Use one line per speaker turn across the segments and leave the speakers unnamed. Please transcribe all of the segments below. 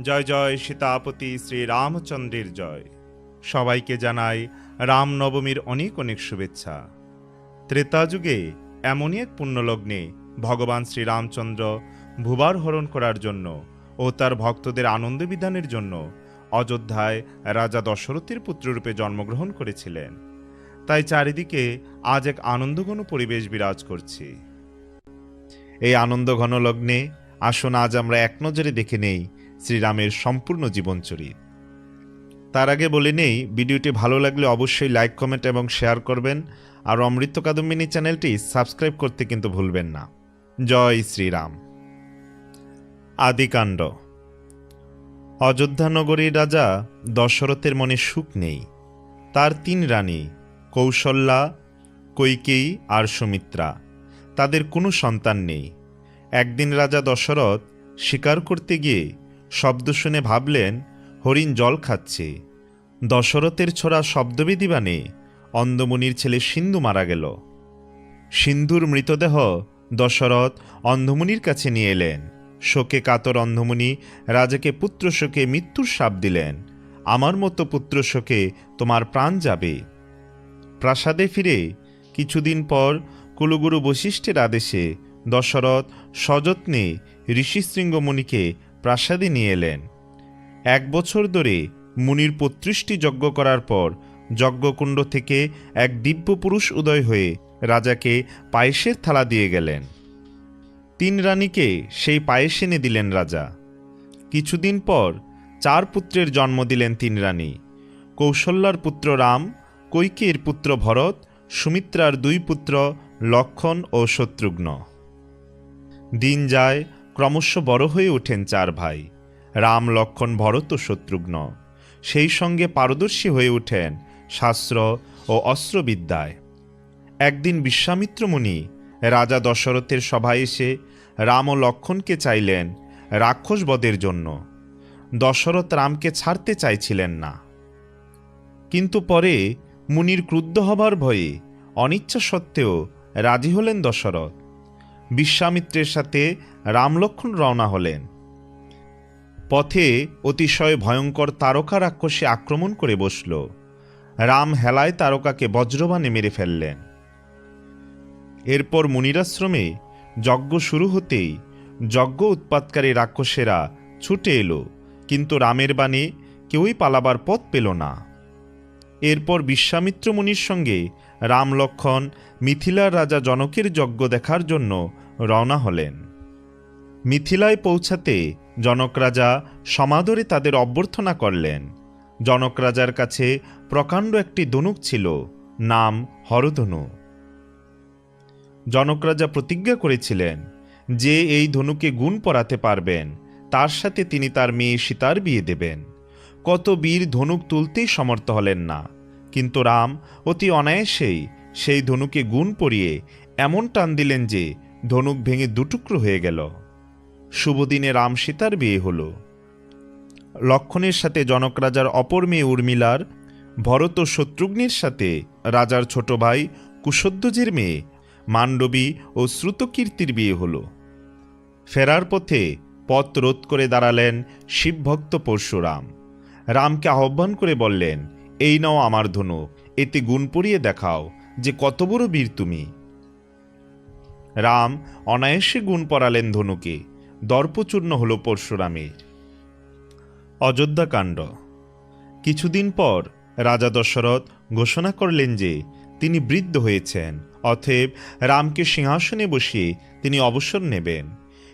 জয় জয় সীতাপতি শ্রী রামচন্দ্রের জয়। সবাইকে জানাই রামনবমীর অনেক অনেক শুভেচ্ছা। ত্রেতা যুগে এমনই এক পুণ্যলগ্নে ভগবান শ্রীরামচন্দ্র ভুবার হরণ করার জন্য ও তার ভক্তদের আনন্দ বিধানের জন্য অযোধ্যায় রাজা দশরথের পুত্ররূপে জন্মগ্রহণ করেছিলেন। তাই চারিদিকে আজ এক আনন্দঘন পরিবেশ বিরাজ করছে। এই আনন্দঘন লগ্নে আসুন আজ আমরা এক নজরে দেখে নেই শ্রীরামের সম্পূর্ণ জীবনচরিত তার আগে বলে নেই, ভিডিওটি ভালো লাগলে অবশ্যই লাইক, কমেন্ট এবং শেয়ার করবেন। আর অমৃত কাদম্বিনী চ্যানেলটি সাবস্ক্রাইব করতে কিন্তু ভুলবেন না। জয় শ্রীরাম। আদিকাণ্ড। অযোধ্যা নগরীর রাজা দশরথের মনে সুখ নেই। তার তিন রানী, কৌশল্যা, কৈকেয়ী আর সুমিত্রা। তাদের কোনো সন্তান নেই। একদিন রাজা দশরথ শিকার করতে গিয়ে শব্দ শুনে ভাবলেন, হরিণ জল খাচ্ছে। দশরথের ছোড়া শব্দবিধি বানে অন্ধমুনির ছেলে সিন্ধু মারা গেল। সিন্ধুর মৃতদেহ দশরথ অন্ধমুনির কাছে নিয়ে এলেন। শোকে কাতর অন্ধমুনি রাজাকে পুত্র শোকে মৃত্যুর শাপ দিলেন। আমার মতো পুত্র শোকে তোমার প্রাণ যাবে। প্রাসাদে ফিরে কিছুদিন পর কুলগুরু বশিষ্ঠের আদেশে দশরথ সযত্নে ঋষিশৃঙ্গ মুনিকে প্রাসাদে নিয়ে এলেন। এক বছর ধরে মুনির পত্রিশটি যজ্ঞ করার পর যজ্ঞকুণ্ড থেকে এক দিব্য পুরুষ উদয় হয়ে রাজাকে পায়েসের থালা দিয়ে গেলেন। তিন রানীকে সেই পায়েস এনে দিলেন রাজা। কিছুদিন পর চার পুত্রের জন্ম দিলেন তিন রানী। কৌশল্যার পুত্র রাম কৈকের পুত্র ভরত, সুমিত্রার দুই পুত্র লক্ষণ ও শত্রুঘ্ন। দিন যায় ক্রমশ বড় হয়ে ওঠেন চার ভাই। রাম, লক্ষণ, ভরত ও শত্রুঘ্ন। সেই সঙ্গে পারদর্শী হয়ে ওঠেন শাস্ত্র ও অস্ত্রবিদ্যায়। একদিন বিশ্বামিত্র মুনি রাজা দশরথের সভায় এসে রাম ও লক্ষণকে চাইলেন রাক্ষস বধের জন্য। দশরথ রামকে ছাড়তে চাইছিলেন না। কিন্তু পরে মুনির ক্রুদ্ধ হবার ভয়ে অনিচ্ছা সত্ত্বেও রাজি হলেন দশরথ। বিশ্বামিত্রের সাথে রামলক্ষণ রওনা হলেন। পথে অতিশয় ভয়ঙ্কর তারকা রাক্ষসে আক্রমণ করে বসল। রাম হেলায় তারকাকে বজ্রবাণে মেরে ফেললেন। এরপর মুনিরাশ্রমে যজ্ঞ শুরু হতেই যজ্ঞ উৎপাতকারী রাক্ষসেরা ছুটে এলো, কিন্তু রামের বাণে কেউই পালাবার পথ পেল না। এরপর বিশ্বামিত্র মুনির সঙ্গে রাম লক্ষণ মিথিলার রাজা জনকের যজ্ঞ দেখার জন্য রওনা হলেন। মিথিলায় পৌঁছাতে জনক রাজা সমাদরে তাদের অভ্যর্থনা করলেন। জনক রাজার কাছে প্রকাণ্ড একটি ধনুক ছিল, নাম হরধনু জনক রাজা প্রতিজ্ঞা করেছিলেন যে এই ধনুকে গুণ পরাতে পারবেন, তার সাথে তিনি তার মেয়ে সীতার বিয়ে দেবেন। কত বীর ধনুক তুলতেই সমর্থ হলেন না, কিন্তু রাম অতি অনায়াসেই সেই ধনুকে গুণ পরিয়ে এমন টান দিলেন যে ধনুক ভেঙে দুটুকরো হয়ে গেল। শুভদিনে রাম সীতার বিয়ে হল। লক্ষণের সাথে জনক রাজার অপর মেয়ে উর্মিলার, ভরত ও শত্রুঘ্নের সাথে রাজার ছোট ভাই কুশধ্বজের মেয়ে মান্ডবী ও শ্রুতকীর্তির বিয়ে হল। ফেরার পথে পথ রোধ করে দাঁড়ালেন শিবভক্ত পরশুরাম। রামকে আহ্বান করে বললেন, এই নাও আমার ধনুক, এতে গুণ পড়িয়ে দেখাও যে কত বড় বীর তুমি। রাম অনায়াসে গুণ পরালেন ধনুকে। দর্পচূর্ণ হল পরশুরামের। অযোধ্যাকাণ্ড। কিছুদিন পর রাজা দশরথ ঘোষণা করলেন যে তিনি বৃদ্ধ হয়েছেন, অতএব রামকে সিংহাসনে বসিয়ে তিনি অবসর নেবেন।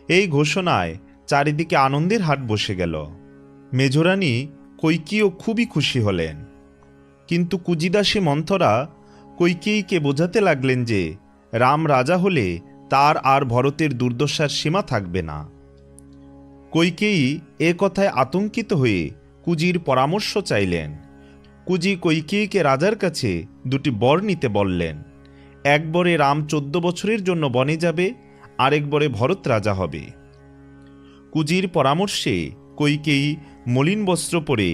এই ঘোষণায় চারিদিকে আনন্দের হাট বসে গেল। মেজরানী কৈকিও খুবই খুশি হলেন। কিন্তু কুজিদাসী মন্থরা কৈকেয়ীকে বোঝাতে লাগলেন যে রাম রাজা হলে তার আর ভরতের দুর্দশার সীমা থাকবে না। কৈকেয়ী এ কথায় আতঙ্কিত হয়ে কুজির পরামর্শ চাইলেন। কুজি কৈকেয়ীকে রাজার কাছে দুটি বর নিতে বললেন, এক বরে রাম চোদ্দ বছরের জন্য বনে যাবে, আরেক বরে ভরত রাজা হবে। কুজির পরামর্শে কৈকেয়ী মলিন বস্ত্র পরে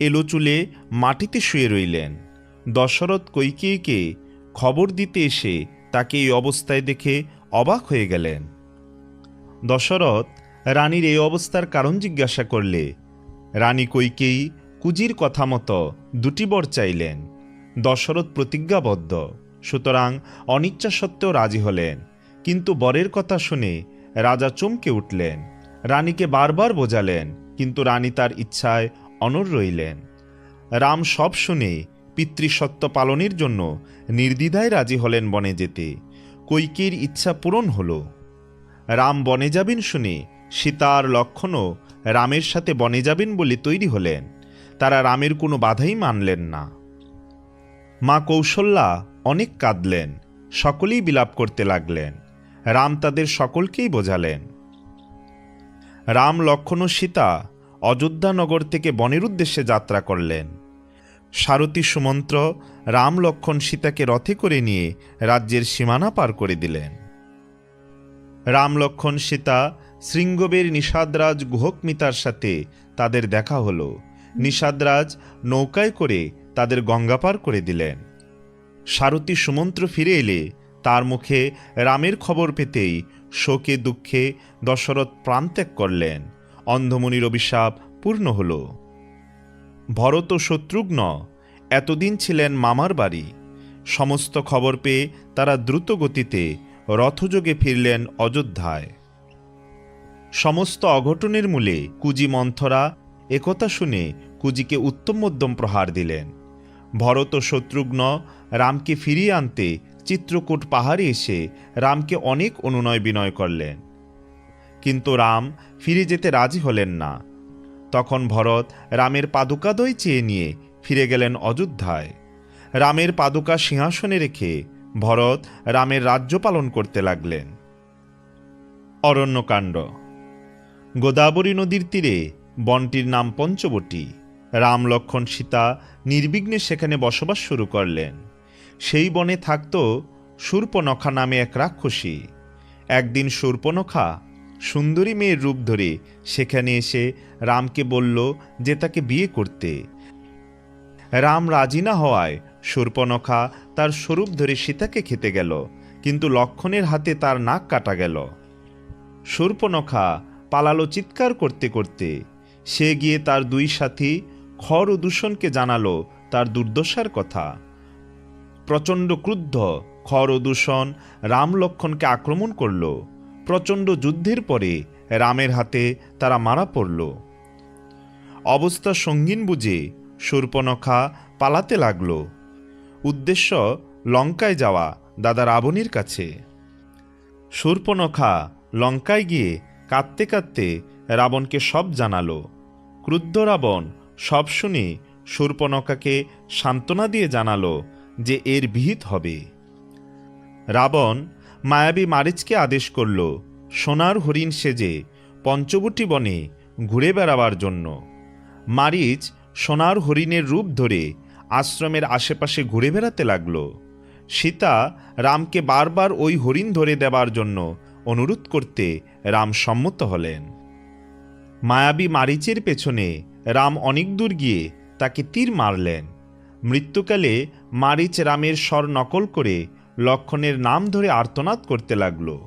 এলো চুলে মাটিতে শুয়ে রইলেন। দশরথ কৈকেয়ীকে খবর দিতে এসে তাকে এই অবস্থায় দেখে অবাক হয়ে গেলেন। দশরথ রানীর এই অবস্থার কারণ জিজ্ঞাসা করলে, রানী কৈকেয়ী কুজির কথা মতো দুটি বর চাইলেন। দশরথ প্রতিজ্ঞাবদ্ধ, সুতরাং অনিচ্ছা সত্ত্বেও রাজি হলেন। কিন্তু বরের কথা শুনে রাজা চমকে উঠলেন। রানীকে বারবার বোঝালেন, কিন্তু রানী তার ইচ্ছায় অনর রইলেন। রাম সব শুনে পিতৃসত্য পালনের জন্য নির্দ্বিধায় রাজি হলেন বনে যেতে। কৈকের ইচ্ছা পূরণ হল। রাম বনে যাবেন শুনে সীতার লক্ষণও রামের সাথে বনে যাবেন বলে তৈরি হলেন। তারা রামের কোনো বাধাই মানলেন না। মা কৌশল্যা অনেক কাঁদলেন, সকলেই বিলাপ করতে লাগলেন। রাম তাদের সকলকেই বোঝালেন। রাম লক্ষণ ও সীতা অযোধ্যানগর থেকে বনের উদ্দেশ্যে যাত্রা করলেন। সারথী সুমন্ত্র রাম লক্ষণ সীতাকে রথে করে নিয়ে রাজ্যের সীমানা পার করে দিলেন। রাম লক্ষণ সীতা শৃঙ্গবের নিষাদরাজ গুহকমিতার সাথে তাদের দেখা হলো। নিষাদরাজ নৌকায় করে তাদের গঙ্গা পার করে দিলেন। সারথী সুমন্ত্র ফিরে এলে তার মুখে রামের খবর পেতেই শোকে দুঃখে দশরথ প্রাণত্যাগ করলেন। অন্ধমণির অভিশাপ পূর্ণ হল। ভরত শত্রুঘ্ন এতদিন ছিলেন মামার বাড়ি। সমস্ত খবর পেয়ে তারা দ্রুত গতিতে রথযোগে ফিরলেন অযোধ্যায়। সমস্ত অঘটনের মূলে কুজি মন্থরা একথা শুনে কুজিকে উত্তম মধ্যম প্রহার দিলেন। ভরত ও শত্রুঘ্ন রামকে ফিরিয়ে আনতে চিত্রকূট পাহাড়ে এসে রামকে অনেক অনুনয় বিনয় করলেন। কিন্তু রাম ফিরে যেতে রাজি হলেন না। তখন ভরত রামের পাদুকাদয় চেয়ে নিয়ে ফিরে গেলেন অযোধ্যায়। রামের পাদুকা সিংহাসনে রেখে ভরত রামের রাজ্য পালন করতে লাগলেন। অরণ্যকাণ্ড। গোদাবরী নদীর তীরে বনটির নাম পঞ্চবটী। রাম লক্ষণ সীতা নির্বিঘ্নে সেখানে বসবাস শুরু করলেন। সেই বনে থাকত শূর্পনখা নামে এক রাক্ষসী। একদিন শূর্পনখা সুন্দরী মেয়ের রূপ ধরে সেখানে এসে রামকে বলল যে তাকে বিয়ে করতে। রাম রাজি না হওয়ায় শূর্পনখা তার স্বরূপ ধরে সীতাকে খেতে গেল, কিন্তু লক্ষণের হাতে তার নাক কাটা গেল। শূর্পনখা পালালো চিৎকার করতে করতে। সে গিয়ে তার দুই সাথী খর ও দূষণকে জানালো তার দুর্দশার কথা। প্রচণ্ড ক্রুদ্ধ খর ও দূষণ রাম লক্ষণকে আক্রমণ করল। প্রচণ্ড যুদ্ধের পরে রামের হাতে তারা মারা পড়ল। অবস্থা সঙ্গীন বুঝে শূর্পনখা পালাতে লাগল। উদ্দেশ্য লঙ্কায় যাওয়া দাদা রাবণীর কাছে। শূর্পনখা লঙ্কায় গিয়ে কাঁদতে কাঁদতে রাবণকে সব জানালো। ক্রুদ্ধ রাবণ সব শুনে শূর্পনখাকে সান্ত্বনা দিয়ে জানালো যে এর বিহিত হবে। রাবণ মায়াবী মারিচকে আদেশ করল, সোনার হরিণ সেজে পঞ্চবটি বনে ঘুরে বেড়াবার জন্য। মারিচ সোনার হরিণের রূপ ধরে আশ্রমের আশেপাশে ঘুরে বেড়াতে লাগল। সীতা রামকে বারবার ওই হরিণ ধরে দেবার জন্য অনুরোধ করতে রাম সম্মত হলেন। মায়াবী মারিচের পেছনে রাম অনেক দূর গিয়ে তাকে তীর মারলেন। মৃত্যুকালে মারিচ রামের স্বর নকল করে লক্ষণের নাম ধরে আর্তনাদ করতে লাগল।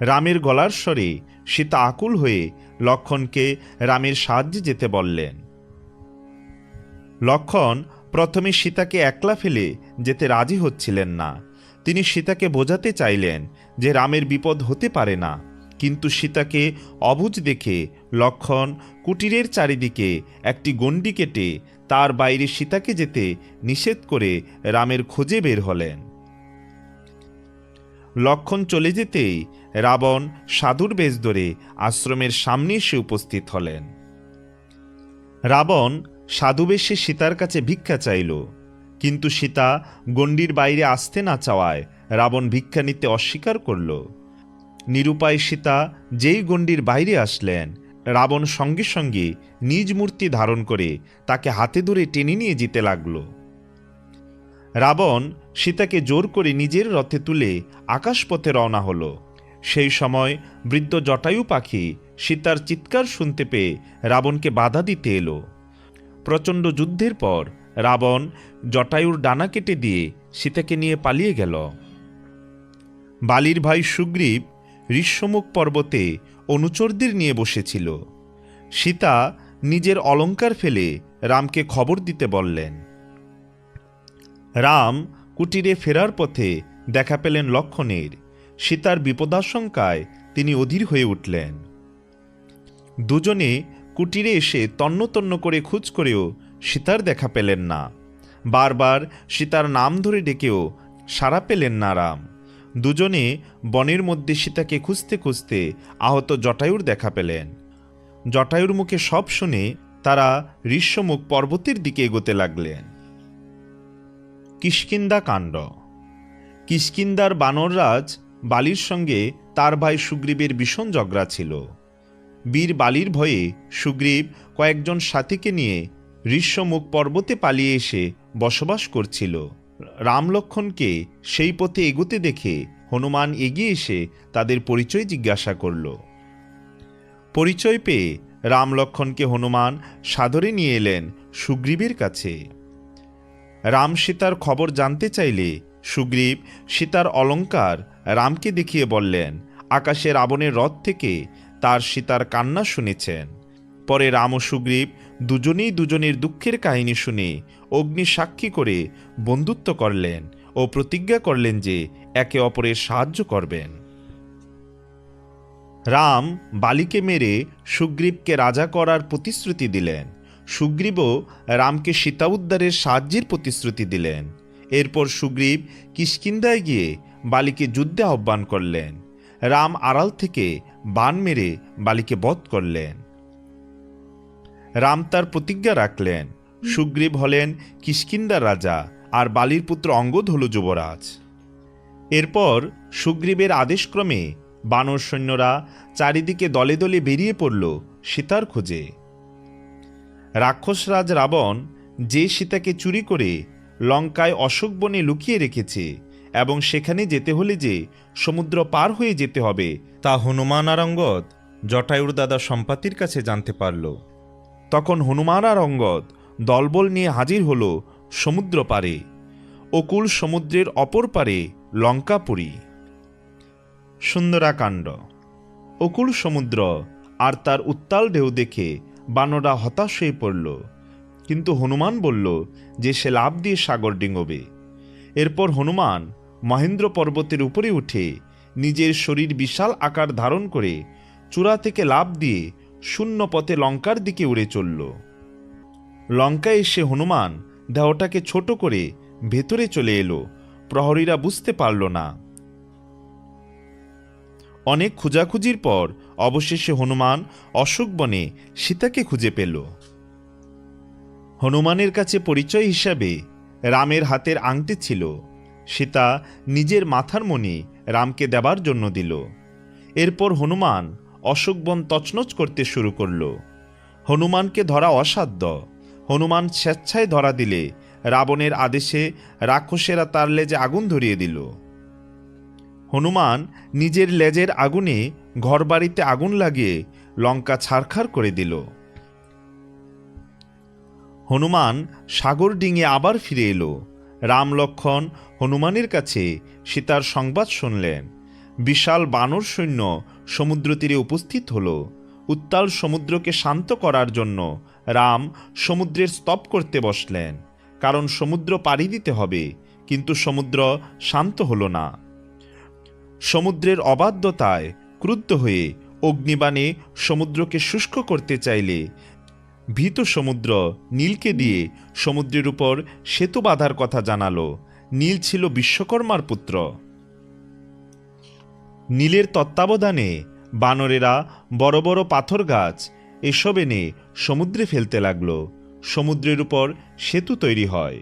রামের গলার স্বরে সীতা আকুল হয়ে লক্ষণকে রামের সাহায্যে যেতে বললেন। লক্ষণ প্রথমে সীতাকে একলা ফেলে যেতে রাজি হচ্ছিলেন না। তিনি সীতাকে বোঝাতে চাইলেন যে রামের বিপদ হতে পারে না। কিন্তু সীতাকে অবুজ দেখে লক্ষণ কুটিরের চারিদিকে একটি গণ্ডি কেটে তার বাইরে সীতাকে যেতে নিষেধ করে রামের খোঁজে বের হলেন। লক্ষণ চলে যেতেই রাবণ সাধুর বেশ ধরে আশ্রমের সামনে এসে উপস্থিত হলেন। রাবণ সাধুবেশে সীতার কাছে ভিক্ষা চাইল, কিন্তু সীতা গণ্ডির বাইরে আসতে না চাওয়ায় রাবণ ভিক্ষা নিতে অস্বীকার করল। নিরুপায় সীতা যেই গণ্ডির বাইরে আসলেন, রাবণ সঙ্গে সঙ্গে নিজ মূর্তি ধারণ করে তাকে হাতে ধরে টেনে নিয়ে যেতে লাগল। রাবণ সীতাকে জোর করে নিজের রথে তুলে আকাশপথে রওনা হল। সেই সময় বৃদ্ধ জটায়ু পাখি সীতার চিৎকার শুনতে পেয়ে রাবণকে বাধা দিতে এলো। প্রচণ্ড যুদ্ধের পর রাবণ জটায়ুর ডানা কেটে দিয়ে সীতাকে নিয়ে পালিয়ে গেল। বালির ভাই সুগ্রীব ঋষ্যমুখ পর্বতে অনুচরদের নিয়ে বসেছিল। সীতা নিজের অলংকার ফেলে রামকে খবর দিতে বললেন। রাম কুটিরে ফেরার পথে দেখা পেলেন লক্ষণের। সীতার বিপদাশঙ্কায় তিনি অধীর হয়ে উঠলেন। দুজনে কুটিরে এসে তন্ন তন্ন করে খোঁজ করেও সীতার দেখা পেলেন না। বারবার সীতার নাম ধরে ডেকেও সাড়া পেলেন না রাম। দুজনে বনের মধ্যে সীতাকে খুঁজতে খুঁজতে আহত জটায়ুর দেখা পেলেন। জটায়ুর মুখে সব শুনে তারা ঋষ্যমুখ পর্বতের দিকে এগোতে লাগলেন। কিষ্কিন্দা কাণ্ড। কিষ্কিন্দার বানররাজ বালির সঙ্গে তার ভাই সুগ্রীবের ভীষণ ঝগড়া ছিল। বীর বালির ভয়ে সুগ্রীব কয়েকজন সাথীকে নিয়ে ঋষ্যমুখ পর্বতে পালিয়ে এসে বসবাস করছিল। রামলক্ষণকে সেই পথে এগোতে দেখে হনুমান এগিয়ে এসে তাদের পরিচয় জিজ্ঞাসা করল। পরিচয় পেয়ে রামলক্ষণকে হনুমান সাদরে নিয়ে এলেন সুগ্রীবের কাছে। রাম সীতার খবর জানতে চাইলে সুগ্রীব সীতার অলঙ্কার রামকে দেখিয়ে বললেন আকাশে রাবণের রথ থেকে তার সীতার কান্না শুনেছেন। পরে রাম ও সুগ্রীব দুজনেই দুজনের দুঃখের কাহিনী শুনে অগ্নি সাক্ষী করে বন্ধুত্ব করলেন ও প্রতিজ্ঞা করলেন যে একে অপরের সাহায্য করবেন। রাম বালিকে মেরে সুগ্রীবকে রাজা করার প্রতিশ্রুতি দিলেন। সুগ্রীবও রামকে সীতা উদ্ধারের সাহায্যের প্রতিশ্রুতি দিলেন। এরপর সুগ্রীব কিষ্কিন্দায় গিয়ে বালিকে যুদ্ধে আহ্বান করলেন। রাম আড়াল থেকে বান মেরে বালিকে বধ করলেন। রাম তার প্রতিজ্ঞা রাখলেন। সুগ্রীব হলেন কিষ্কিন্দার রাজা আর বালির পুত্র অঙ্গদ হল যুবরাজ। এরপর সুগ্রীবের আদেশক্রমে বানর সৈন্যরা চারিদিকে দলে দলে বেরিয়ে পড়ল সীতার খোঁজে। রাক্ষসরাজ রাবণ যে সীতাকে চুরি করে লঙ্কায় অশোক বনে লুকিয়ে রেখেছে এবং সেখানে যেতে হলে যে সমুদ্র পার হয়ে যেতে হবে, তা হনুমান আর অঙ্গদ জটায়ুর দাদা সম্পাতির কাছে জানতে পারল। তখন হনুমান আর অঙ্গদ দলবল নিয়ে হাজির হল সমুদ্র পারে। অকুল সমুদ্রের অপর পারে লঙ্কাপুরী। সুন্দরাকাণ্ড। অকুল সমুদ্র আর তার উত্তাল ঢেউ দেখে বানরা হতাশ হয়ে পড়ল। কিন্তু হনুমান বলল যে সে লাভ দিয়ে সাগর ডিঙবে। এরপর হনুমান মহেন্দ্র পর্বতের উপরে উঠে নিজের শরীর বিশাল আকার ধারণ করে চূড়া থেকে লাভ দিয়ে শূন্য পথে লঙ্কার দিকে উড়ে চলল। লঙ্কায় এসে হনুমান দেহটাকে ছোট করে ভেতরে চলে এলো। প্রহরীরা বুঝতে পারল না। অনেক খোঁজাখুঁজির পর অবশেষে হনুমান অশোক বনে সীতাকে খুঁজে পেল। হনুমানের কাছে পরিচয় হিসাবে রামের হাতের আংটি ছিল। সীতা নিজের মাথার মণি রামকে দেবার জন্য দিল। এরপর হনুমান অশোকবন তছনছ করতে শুরু করল। হনুমানকে ধরা অসাধ্য। হনুমান স্বেচ্ছায় ধরা দিলে রাবণের আদেশে রাক্ষসেরা তার লেজে আগুন ধরিয়ে দিল। হনুমান নিজের লেজের আগুনে ঘরবাড়িতে আগুন লাগিয়ে লঙ্কা ছারখার করে দিল। হনুমান সাগর ডিঙে আবার ফিরে এলো। রাম লক্ষণ হনুমানের কাছে সীতার সংবাদ শুনলেন। বিশাল বানর সৈন্য সমুদ্র তীরে উপস্থিত হল। উত্তাল সমুদ্রকে শান্ত করার জন্য রাম সমুদ্রের স্তব করতে বসলেন। কারণ সমুদ্র পাড়ি দিতে হবে, কিন্তু সমুদ্র শান্ত হল না। সমুদ্রের অবাধ্যতায় ক্রুদ্ধ হয়ে অগ্নিবাণে সমুদ্রকে শুষ্ক করতে চাইলে, ভীত সমুদ্র নীলকে দিয়ে সমুদ্রের উপর সেতু বাঁধার কথা জানালো। নীল ছিল বিশ্বকর্মার পুত্র। নীলের তত্ত্বাবধানে বানরেরা বড় বড় পাথর গাছ এসব এনে সমুদ্রে ফেলতে লাগল। সমুদ্রের উপর সেতু তৈরি হয়।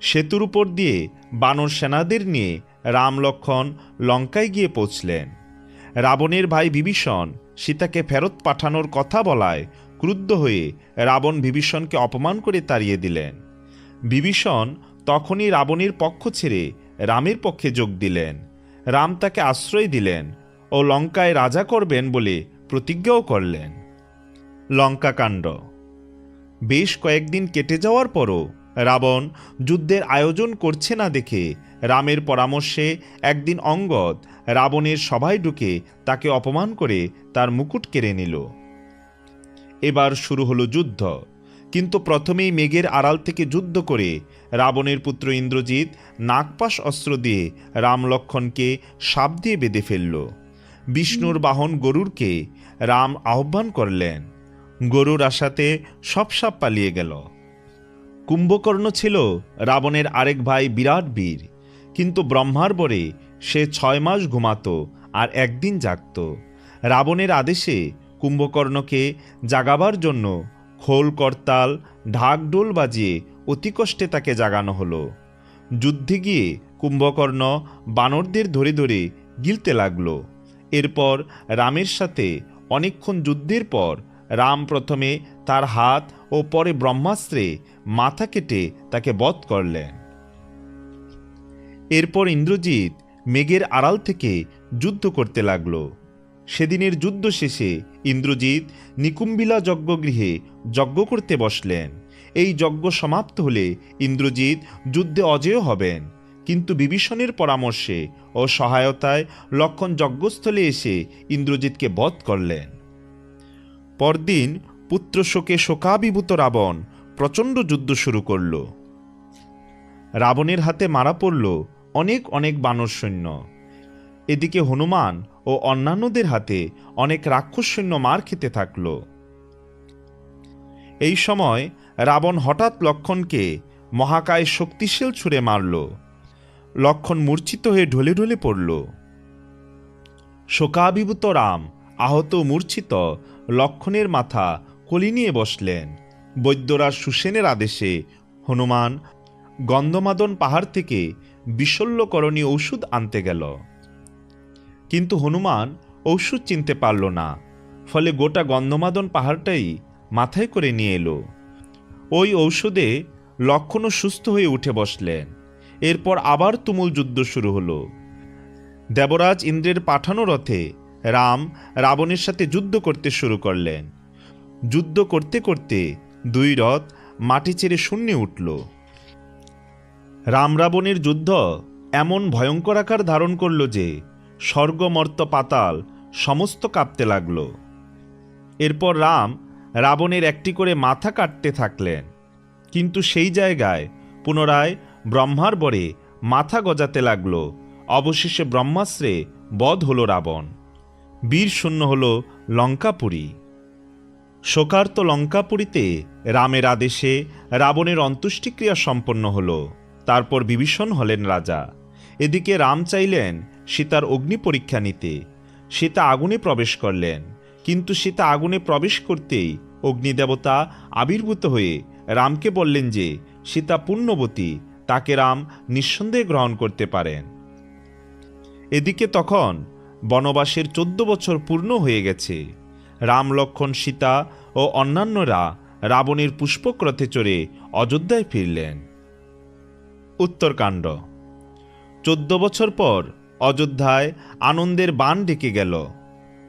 সেতুর উপর দিয়ে বানর সেনাদের নিয়ে রাম লক্ষণ লঙ্কায় গিয়ে পৌঁছলেন। রাবণের ভাই বিভীষণ সীতাকে ফেরত পাঠানোর কথা বলায় ক্রুদ্ধ হয়ে রাবণ বিভীষণকে অপমান করে তাড়িয়ে দিলেন। বিভীষণ তখনই রাবণের পক্ষ ছেড়ে রামের পক্ষে যোগ দিলেন। রাম তাকে আশ্রয় দিলেন ও লঙ্কায় রাজা করবেন বলে প্রতিজ্ঞাও করলেন। লঙ্কাকাণ্ড। বেশ কয়েকদিন কেটে যাওয়ার পরও রাবণ যুদ্ধের আয়োজন করছে না দেখে রামের পরামর্শে একদিন অঙ্গদ রাবণের সভায় ঢুকে তাকে অপমান করে তার মুকুট কেড়ে নিল। এবার শুরু হলো যুদ্ধ। কিন্তু প্রথমেই মেঘের আড়াল থেকে যুদ্ধ করে রাবণের পুত্র ইন্দ্রজিৎ নাগপাশ অস্ত্র দিয়ে রাম লক্ষণকে সাপ দিয়ে বেঁধে ফেলল। বিষ্ণুর বাহন গরুরকে রাম আহ্বান করলেন। গরুর আশাতে সব সাপ পালিয়ে গেল। কুম্ভকর্ণ ছিল রাবণের আরেক ভাই বিরাট বীর। কিন্তু ব্রহ্মার বরে সে ছয় মাস ঘুমাতো আর একদিন জাগত। রাবণের আদেশে কুম্ভকর্ণকে জাগাবার জন্য খোল, করতাল ঢাকঢোল বাজিয়ে অতি কষ্টে তাকে জাগানো হলো। যুদ্ধে গিয়ে কুম্ভকর্ণ বানরদের ধরে ধরে গিলতে লাগল। এরপর রামের সাথে অনেকক্ষণ যুদ্ধের পর রাম প্রথমে তার হাত ও পরে ব্রহ্মাস্ত্রে মাথা কেটে তাকে বধ করলেন। এরপর ইন্দ্রজিৎ মেঘের আড়াল থেকে যুদ্ধ করতে লাগল। সেদিনের যুদ্ধ শেষে ইন্দ্রজিৎ নিকুম্বিলা যজ্ঞগৃহে যজ্ঞ করতে বসলেন। এই যজ্ঞ সমাপ্ত হলে ইন্দ্রজিৎ যুদ্ধে অজেয় হবেন, কিন্তু বিভীষণের পরামর্শে ও সহায়তায় লক্ষণ যজ্ঞস্থলে এসে ইন্দ্রজিৎকে বধ করলেন। পরদিন পুত্র শোকে শোকাভিভূত রাবণ প্রচণ্ড যুদ্ধ শুরু করল। রাবণের হাতে মারা পড়ল অনেক অনেক বানর সৈন্য। এদিকে হনুমান ও অন্যান্যদের হাতে অনেক রাক্ষস সৈন্য মার খেতে থাকল। এই সময় রাবণ হঠাৎ লক্ষণকে মহাকায় শক্তিশীল ছুঁড়ে মারল। লক্ষণ মূর্ছিত হয়ে ঢলে ঢলে পড়ল। শোকাভিভূত রাম আহত মূর্ছিত লক্ষণের মাথা কলি নিয়ে বসলেন। বৈদ্যরাজ সুসেনের আদেশে হনুমান গন্ধমাদন পাহাড় থেকে বিশল্যকরণী ঔষধ আনতে গেল। কিন্তু হনুমান ঔষধ চিনতে পারল না, ফলে গোটা গন্ধমাদন পাহাড়টাই মাথায় করে নিয়ে এলো। ওই ঔষধে লক্ষণও সুস্থ হয়ে উঠে বসলেন। এরপর আবার তুমুল যুদ্ধ শুরু হলো। দেবরাজ ইন্দ্রের পাঠানো রথে রাম রাবণের সাথে যুদ্ধ করতে শুরু করলেন। যুদ্ধ করতে করতে দুই রথ মাটি ছেড়ে শূন্যে উঠল। রাম রাবণের যুদ্ধ এমন ভয়ঙ্কর আকার ধারণ করল যে স্বর্গমর্ত পাতাল সমস্ত কাঁপতে লাগল। এরপর রাম রাবণের একটি করে মাথা কাটতে থাকলেন, কিন্তু সেই জায়গায় পুনরায় ব্রহ্মার বরে মাথা গজাতে লাগল। অবশেষে ব্রহ্মাস্ত্রে বধ হল রাবণ। বীর শূন্য হল লঙ্কাপুরী। শোকার্ত লঙ্কাপুরীতে রামের আদেশে রাবণের অন্ত্যেষ্টিক্রিয়া সম্পন্ন হল। তারপর বিভীষণ হলেন রাজা। এদিকে রাম চাইলেন সীতার অগ্নি পরীক্ষা নিতে। সীতা আগুনে প্রবেশ করলেন। কিন্তু সীতা আগুনে প্রবেশ করতেই অগ্নিদেবতা আবির্ভূত হয়ে রামকে বললেন যে, সীতা পুণ্যবতী তাকে রাম নিঃসন্দেহে গ্রহণ করতে পারেন। এদিকে তখন বনবাসের চোদ্দ বছর পূর্ণ হয়ে গেছে। রাম লক্ষণ সীতা ও অন্যান্যরা রাবণের পুষ্পক্রথে চড়ে অযোধ্যায় ফিরলেন। উত্তরকাণ্ড। চোদ্দ বছর পর অযোধ্যায় আনন্দের বান ডেকে গেল।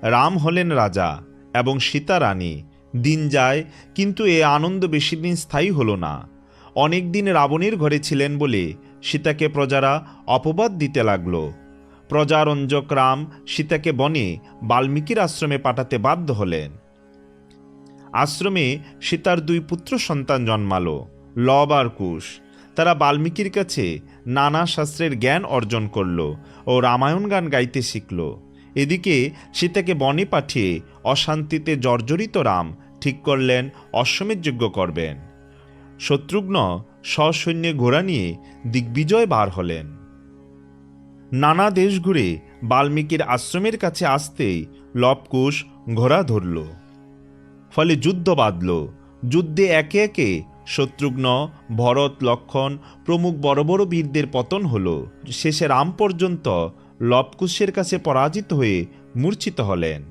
রাম হলেন রাজা এবং সীতা রানী। দিন যায়, কিন্তু এ আনন্দ বেশি দিন স্থায়ী হলো না। অনেক দিন রাবণের ঘরে ছিলেন বলে সীতাকে প্রজারা অপবাদ দিতে লাগল। প্রজারঞ্জক রাম সীতাকে বনে বাল্মীকির আশ্রমে পাঠাতে বাধ্য হলেন। আশ্রমে সীতার দুই পুত্র সন্তান জন্মালো, লব আর কুশ। তারা বাল্মীকির কাছে নানা শাস্ত্রের জ্ঞান অর্জন করল ও রামায়ণ গান গাইতে শিখল। এদিকে সীতাকে বনে পাঠিয়ে অশান্তিতে জর্জরিত রাম ঠিক করলেন, অশ্বমেধ যজ্ঞ করবেন। শত্রুঘ্ন সসৈন্যে ঘোড়া নিয়ে দিগ্বিজয় বার হলেন। নানা দেশ ঘুরে বাল্মীকির আশ্রমের কাছে আসতেই লবকুশ ঘোড়া ধরল। ফলে যুদ্ধ বাঁধল। যুদ্ধে একে একে শত্রুঘ্ন, ভরত, লক্ষণ, প্রমুখ বড় বড় বীরদের পতন হল। শেষে রাম পর্যন্ত লবকুশের কাছে পরাজিত হয়ে মূর্ছিত হলেন।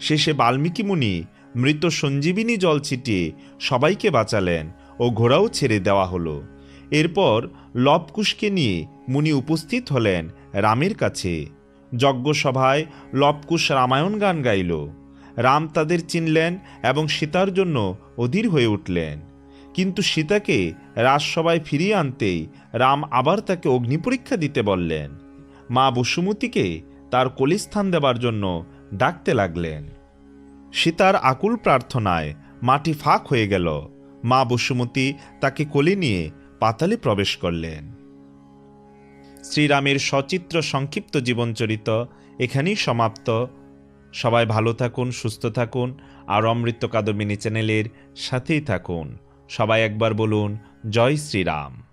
শেষে বাল্মীকি মুনি মৃত সঞ্জীবিনী জল ছিটিয়ে সবাইকে বাঁচালেন ও ঘোড়াও ছেড়ে দেওয়া হলো। এরপর লবকুশকে নিয়ে মুনি উপস্থিত হলেন রামের কাছে। যজ্ঞসভায় লবকুশ রামায়ণ গান গাইল। রাম তাদের চিনলেন এবং সীতার জন্য অধীর হয়ে উঠলেন। কিন্তু সীতাকে রাজসভায় ফিরিয়ে আনতেই রাম আবার তাকে অগ্নিপরীক্ষা দিতে বললেন। মা বসুমতীকে তার কলিস্থান দেবার জন্য ডাকতে লাগলেন। সীতার আকুল প্রার্থনায় মাটি ফাঁক হয়ে গেল। মা বসুমতী তাকে কোলে নিয়ে পাতালে প্রবেশ করলেন। শ্রীরামের সচিত্র সংক্ষিপ্ত জীবনচরিত এখানেই সমাপ্ত। সবাই ভালো থাকুন, সুস্থ থাকুন, আর অমৃত কাদম্বিনী চ্যানেলের সাথেই থাকুন। সবাই একবার বলুন, জয় শ্রীরাম।